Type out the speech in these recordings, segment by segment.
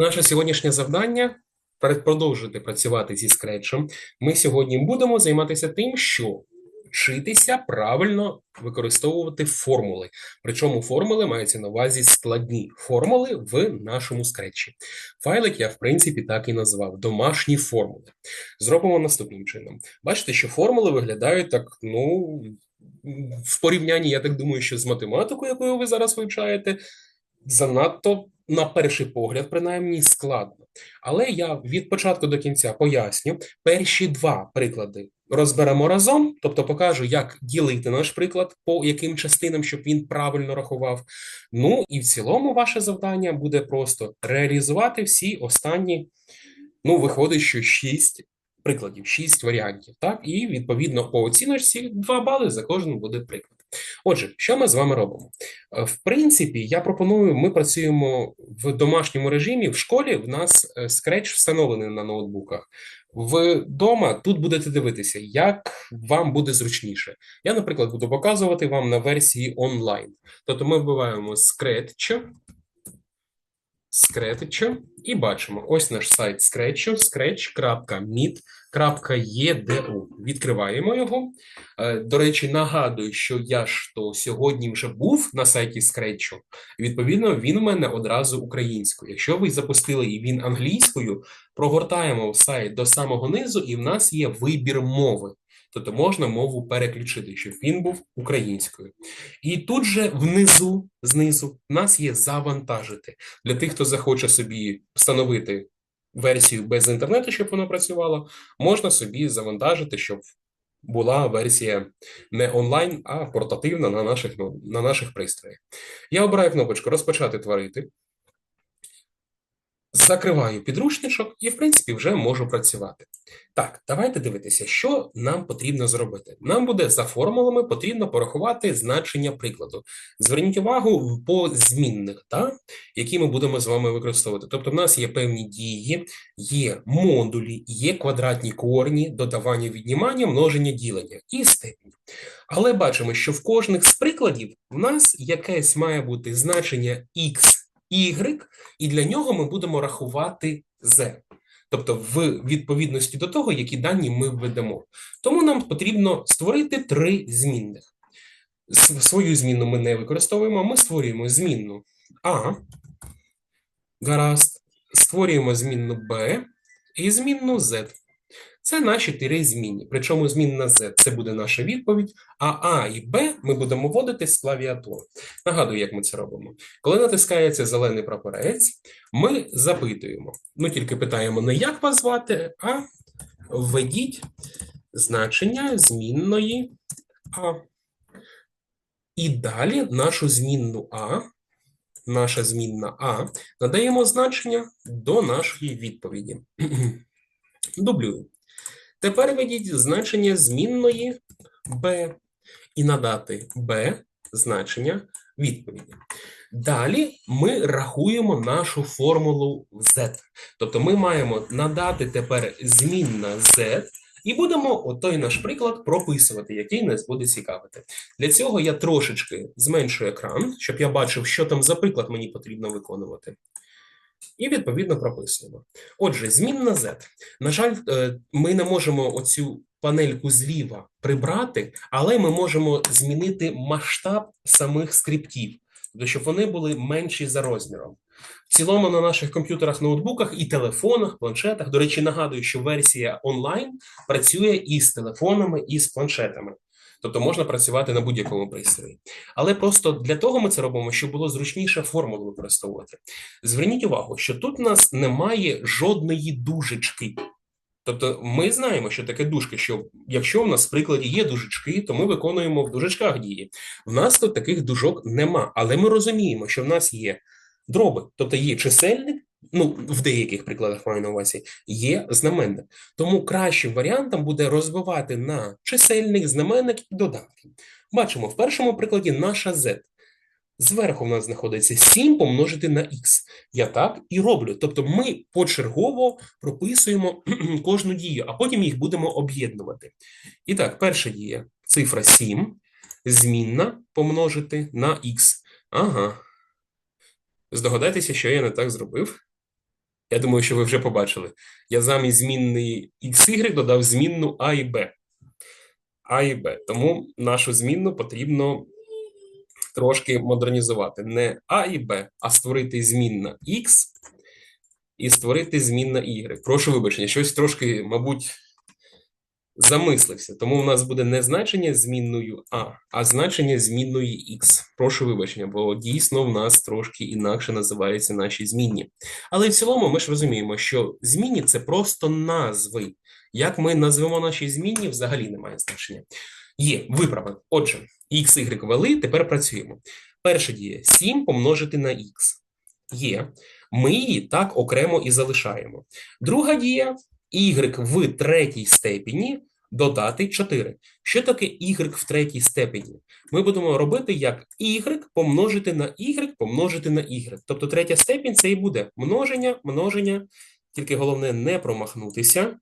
Наше сьогоднішнє завдання продовжити працювати зі скретчем. Ми сьогодні будемо займатися тим, що вчитися правильно використовувати формули. Причому формули маються на увазі складні формули в нашому скретчі. Файлик я, в принципі, так і назвав домашні формули. Зробимо наступним чином. Бачите, що формули виглядають так, ну. В порівнянні, я так думаю, що з математикою, якою ви зараз вивчаєте, занадто, на перший погляд, принаймні, складно. Але я від початку до кінця поясню. Перші два приклади розберемо разом, тобто покажу, як ділити наш приклад, по яким частинам, щоб він правильно рахував. Ну і в цілому, ваше завдання буде просто реалізувати всі останні, ну, виходить, що шість прикладів, шість варіантів. Так, і відповідно по оціночці 2 бали за кожен буде приклад. Отже, що ми з вами робимо? Е, В принципі, я пропоную, ми працюємо в домашньому режимі. В школі в нас е, Scratch встановлений на ноутбуках. Вдома тут будете дивитися, як вам буде зручніше. Я, наприклад, буду показувати вам на версії онлайн. Тобто ми вбиваємо Scratch, Scratch і бачимо ось наш сайт Scratch, scratch.meet.edu. Відкриваємо його. Е, До речі, нагадую, що я ж то сьогодні вже був на сайті Scratch. Відповідно, він у мене одразу українською. Якщо ви запустили і він англійською, прогортаємо сайт до самого низу, і в нас є вибір мови. Тобто можна мову переключити, щоб він був українською. І тут же внизу, знизу, в нас є завантажити. Для тих, хто захоче собі встановити версію без інтернету, щоб воно працювало, можна собі завантажити, щоб була версія не онлайн, а портативна на наших, ну, на наших пристроях. Я обираю кнопочку Розпочати творити. Закриваю підручничок і, в принципі, вже можу працювати. Так, давайте дивитися, що нам потрібно зробити. Нам буде за формулами потрібно порахувати значення прикладу. Зверніть увагу по змінних, та, які ми будемо з вами використовувати. Тобто, в нас є певні дії, є модулі, є квадратні корні, додавання, віднімання, множення, ділення і степінь. Але бачимо, що в кожних з прикладів в нас якесь має бути значення x, y, і для нього ми будемо рахувати z. Тобто, в відповідності до того, які дані ми введемо. Тому нам потрібно створити три змінних. Свою змінну ми не використовуємо, ми створюємо змінну А, гаразд, створюємо змінну Б і змінну Z. Це наші три змінні. Причому змінна Z – це буде наша відповідь, а А і Б ми будемо вводити з клавіатури. Нагадую, як ми це робимо. Коли натискається зелений прапорець, ми запитуємо. Ну, тільки питаємо не як вас звати, а введіть значення змінної А. І далі нашу змінну А, наша змінна А, надаємо значення до нашої відповіді. Дублюю. Тепер введіть значення змінної b і надати b значення відповіді. Далі ми рахуємо нашу формулу z. Тобто ми маємо надати тепер змінна z і будемо отой наш приклад прописувати, який нас буде цікавити. Для цього я трошечки зменшу екран, щоб я бачив, що там за приклад мені потрібно виконувати. І відповідно прописуємо. Отже, змінна z. На жаль, е, ми не можемо оцю панельку зліва прибрати, але ми можемо змінити масштаб самих скриптів, тобто, щоб вони були менші за розміром. В цілому на наших комп'ютерах, ноутбуках і телефонах, планшетах. До речі, нагадую, що версія онлайн працює і з телефонами, і з планшетами. Тобто можна працювати на будь-якому пристрої. Але просто для того ми це робимо, щоб було зручніше формулу використовувати. Зверніть увагу, що тут у нас немає жодної дужечки. Тобто ми знаємо, що таке дужки, що якщо в нас в прикладі є дужечки, то ми виконуємо в дужечках дії. В нас тут таких дужок нема, але ми розуміємо, що в нас є дроби, тобто є чисельник, ну в деяких прикладах маю на увазі, є знаменник. Тому кращим варіантом буде розбивати на чисельник, знаменник і додатки. Бачимо, в першому прикладі наша z. Зверху в нас знаходиться 7 помножити на х. Я так і роблю. Тобто ми почергово прописуємо кожну дію, а потім їх будемо об'єднувати. І так, перша дія цифра 7, змінна помножити на х. Ага. Здогадайтеся, що я не так зробив. Я думаю, що ви вже побачили. Я замість змінної XY додав змінну А і Б. А і Б. Тому нашу змінну потрібно трошки модернізувати. Не А і Б, а створити змінна X і створити змінна Y. Прошу вибачення, щось трошки, мабуть, замислився. Тому у нас буде не значення змінною А, а значення змінної X. Прошу вибачення, бо дійсно в нас трошки інакше називаються наші змінні. Але в цілому ми ж розуміємо, що змінні це просто назви. Як ми назвемо наші змінні, взагалі немає значення. Є виправи. Отже, x, y ввели, тепер працюємо. Перша дія 7 помножити на x. Є. Ми її так окремо і залишаємо. Друга дія y в третій степені додати 4. Що таке y в третій степені? Ми будемо робити як y помножити на y помножити на y. Тобто третя степінь це і буде множення, множення, тільки головне не промахнутися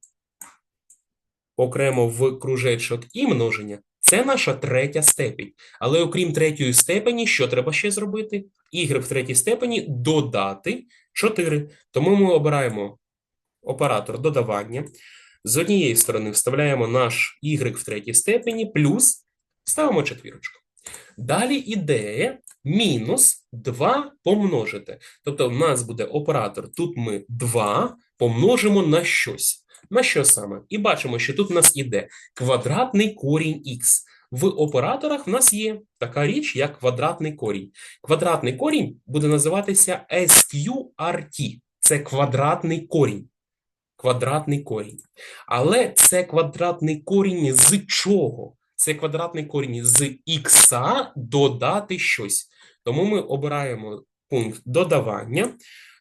окремо в кружечок і множення. Це наша третя степінь. Але окрім третьої степені, що треба ще зробити? Y в третій степені додати 4. Тому ми обираємо оператор додавання. З однієї сторони вставляємо наш y в третій степені, плюс ставимо четвірочку. Далі ідея мінус 2 помножити. Тобто, в нас буде оператор, тут ми 2 помножимо на щось. На що саме? І бачимо, що тут у нас іде квадратний корінь х. В операторах в нас є така річ, як квадратний корінь. Квадратний корінь буде називатися SQRT. Це квадратний корінь. Квадратний корінь. Але це квадратний корінь з чого? Це квадратний корінь з х додати щось. Тому ми обираємо пункт додавання.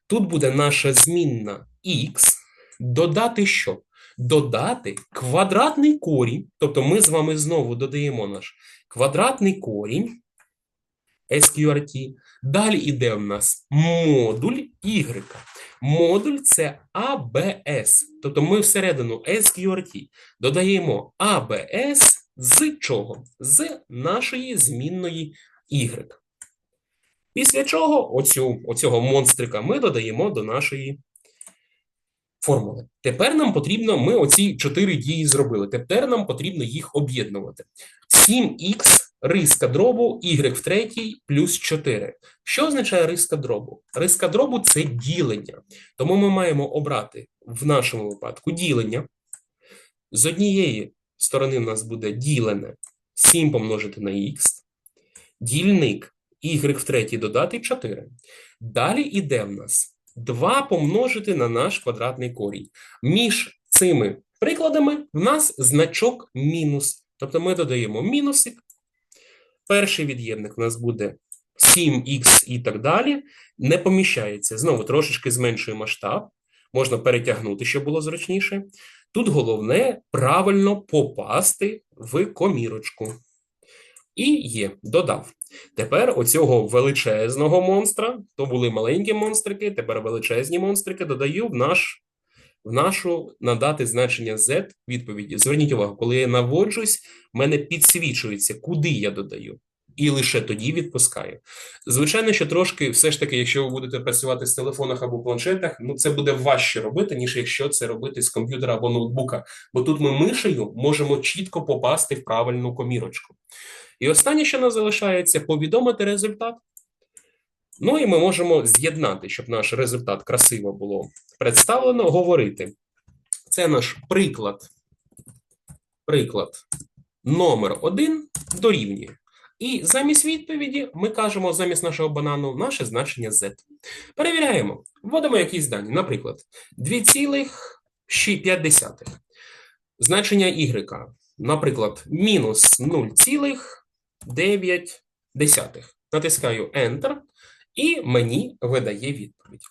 Тут буде наша змінна х. Додати що? Додати квадратний корінь, тобто ми з вами знову додаємо наш квадратний корінь SQRT. Далі йде в нас модуль Y. Модуль це ABS, тобто ми всередину SQRT додаємо ABS з чого? З нашої змінної Y. Після чого оцю, оцього монстрика ми додаємо до нашої формули. Тепер нам потрібно, ми оці чотири дії зробили. Тепер нам потрібно їх об'єднувати. 7х риска дробу y в третій плюс 4. Що означає риска дробу? Риска дробу це ділення. Тому ми маємо обрати в нашому випадку ділення. З однієї сторони в нас буде ділене 7 помножити на х, дільник y в третій додати 4. Далі іде в нас 2 помножити на наш квадратний корінь. Між цими прикладами в нас значок мінус. Тобто ми додаємо мінусик. Перший від'ємник у нас буде 7х і так далі. Не поміщається. Знову трошечки зменшує масштаб. Можна перетягнути, щоб було зручніше. Тут головне правильно попасти в комірочку. І є, додав. Тепер оцього величезного монстра, то були маленькі монстрики, тепер величезні монстрики додаю в наш, нашу надати значення Z відповіді. Зверніть увагу, коли я наводжусь, в мене підсвічується, куди я додаю. І лише тоді відпускаю. Звичайно, що трошки, все ж таки, якщо ви будете працювати з телефонах або планшетах, ну це буде важче робити, ніж якщо це робити з комп'ютера або ноутбука. Бо тут ми мишею можемо чітко попасти в правильну комірочку. І останнє, що нас залишається, повідомити результат. Ну і ми можемо з'єднати, щоб наш результат красиво було представлено, говорити. Це наш приклад. Приклад номер один дорівнює. І замість відповіді ми кажемо замість нашого банану наше значення z. Перевіряємо, вводимо якісь дані. Наприклад, 2,5. Значення y. Наприклад, мінус 0,9. Натискаю Enter, і мені видає відповідь.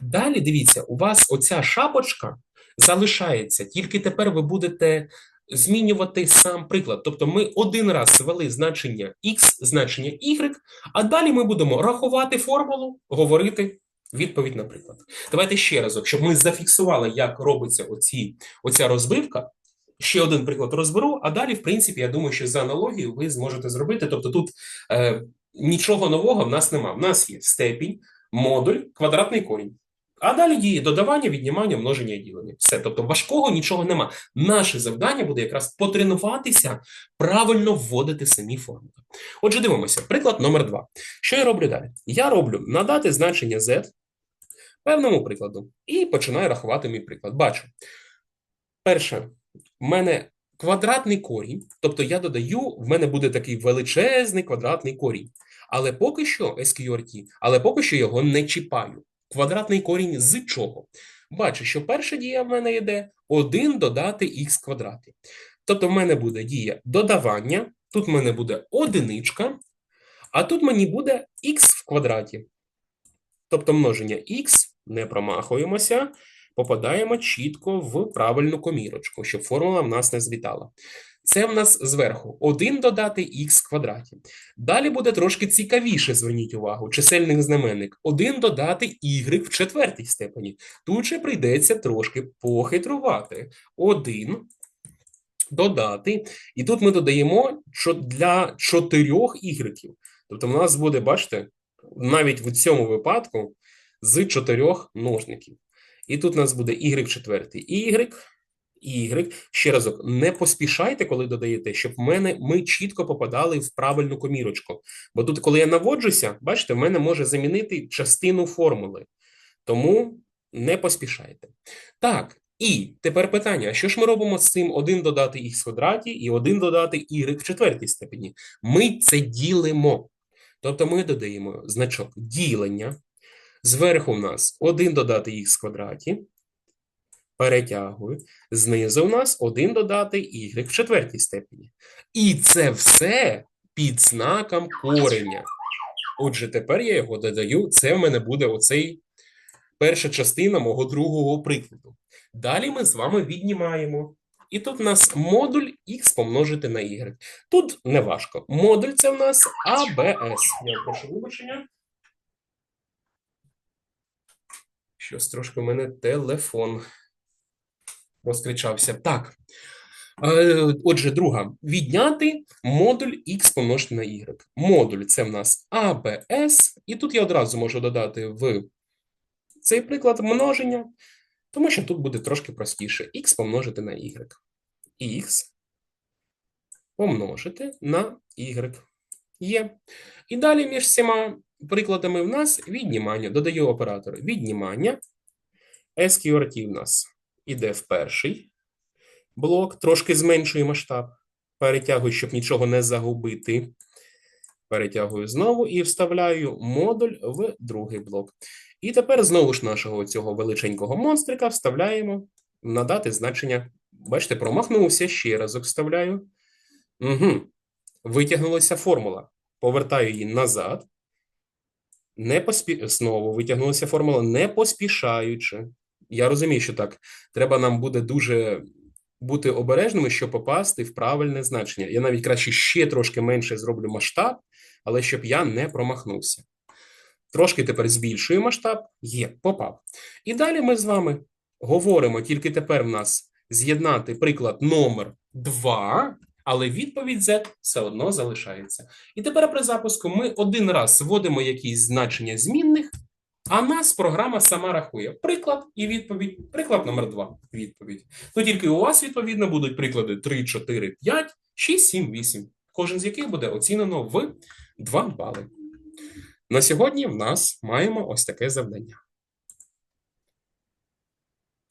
Далі дивіться, у вас оця шапочка залишається, тільки тепер ви будете змінювати сам приклад. Тобто ми один раз ввели значення x, значення y, а далі ми будемо рахувати формулу, говорити відповідь, наприклад. Давайте ще разок, щоб ми зафіксували, як робиться оці, оця розбивка. Ще один приклад розберу, а далі, в принципі, я думаю, що за аналогією ви зможете зробити. Тобто тут е, нічого нового в нас нема. В нас є степінь, модуль, квадратний корінь. А далі діє додавання, віднімання, множення і ділення. Все. Тобто важкого нічого нема. Наше завдання буде якраз потренуватися правильно вводити самі формули. Отже, дивимося. Приклад номер два. Що я роблю далі? Я роблю надати значення z певному прикладу і починаю рахувати мій приклад. Бачу. Перше, в мене квадратний корінь, тобто я додаю, в мене буде такий величезний квадратний корінь. Але поки що SQRT, але поки що його не чіпаю. Квадратний корінь з чого? Бачу, що перша дія в мене йде 1 додати х квадраті. Тобто в мене буде дія додавання, тут в мене буде одиничка, а тут мені буде х в квадраті. Тобто множення х, не промахуємося, попадаємо чітко в правильну комірочку, щоб формула в нас не звітала. Це в нас зверху 1 додати х квадраті. Далі буде трошки цікавіше, зверніть увагу, чисельник знаменник. 1 додати y в четвертій степені. Тут же прийдеться трошки похитрувати. 1 додати. І тут ми додаємо для 4 ігреків. Тобто в нас буде, бачите, навіть в цьому випадку з 4 множників. І тут у нас буде y в четвертій. Y, y. Ще разок, не поспішайте, коли додаєте, щоб в мене ми чітко попадали в правильну комірочку. Бо тут, коли я наводжуся, бачите, в мене може замінити частину формули. Тому не поспішайте. Так, і тепер питання: що ж ми робимо з цим 1 додати х в квадраті і 1 додати y в четвертій степені? Ми це ділимо. Тобто ми додаємо значок ділення. Зверху в нас 1 додати х в квадраті. Перетягую. Знизу у нас 1 додати y в четвертій степені. І це все під знаком кореня. Отже, тепер я його додаю. Це в мене буде оцей перша частина мого другого прикладу. Далі ми з вами віднімаємо. І тут у нас модуль х помножити на y. Тут не важко. Модуль це в нас АБС. Я прошу вибачення. Щось трошки в мене телефон розкричався. Так. Е, Отже, друга. Відняти модуль х помножити на y. Модуль це в нас АБС. І тут я одразу можу додати в цей приклад множення, тому що тут буде трошки простіше. х помножити на y. х помножити на y. Є. І далі між всіма прикладами в нас віднімання. Додаю оператор віднімання. SQRT в нас іде в перший блок, трошки зменшую масштаб. Перетягую, щоб нічого не загубити. Перетягую знову і вставляю модуль в другий блок. І тепер знову ж нашого цього величенького монстрика вставляємо надати значення. Бачите, промахнувся, ще разок вставляю. Угу. Витягнулася формула. Повертаю її назад. Не поспі... Знову витягнулася формула, не поспішаючи. Я розумію, що так. Треба нам буде дуже бути обережними, щоб попасти в правильне значення. Я навіть краще ще трошки менше зроблю масштаб, але щоб я не промахнувся. Трошки тепер збільшую масштаб, є, попав. І далі ми з вами говоримо, тільки тепер в нас з'єднати приклад номер 2, але відповідь Z все одно залишається. І тепер при запуску ми один раз вводимо якісь значення змінних, а нас програма сама рахує. Приклад і відповідь. Приклад номер 2. Відповідь. Ну тільки у вас, відповідно, будуть приклади 3, 4, 5, 6, 7, 8. Кожен з яких буде оцінено в 2 бали. На сьогодні в нас маємо ось таке завдання.